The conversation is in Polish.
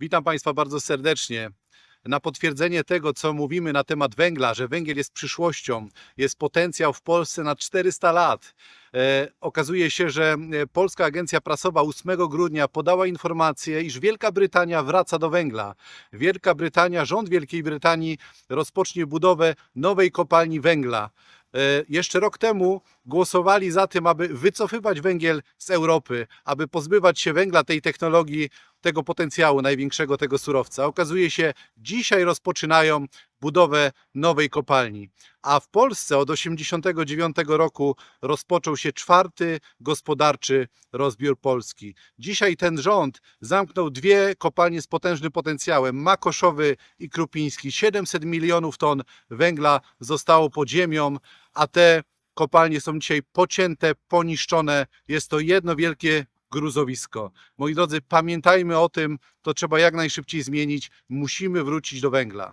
Witam Państwa bardzo serdecznie. Na potwierdzenie tego, co mówimy na temat węgla, że węgiel jest przyszłością, jest potencjał w Polsce na 400 lat. E, okazuje się, że e, Polska Agencja Prasowa 8 grudnia podała informację, iż Wielka Brytania wraca do węgla. Wielka Brytania, rząd Wielkiej Brytanii rozpocznie budowę nowej kopalni węgla. E, Jeszcze rok temu głosowali za tym, aby wycofywać węgiel z Europy, aby pozbywać się węgla, tej technologii, tego potencjału największego tego surowca. Okazuje się, dzisiaj rozpoczynają budowę nowej kopalni. A w Polsce od 1989 roku rozpoczął się czwarty gospodarczy rozbiór Polski. Dzisiaj ten rząd zamknął dwie kopalnie z potężnym potencjałem, Makoszowy i Krupiński. 700 milionów ton węgla zostało pod ziemią, a te kopalnie są dzisiaj pocięte, poniszczone. Jest to jedno wielkie gruzowisko. Moi drodzy, pamiętajmy o tym, to trzeba jak najszybciej zmienić. Musimy wrócić do węgla.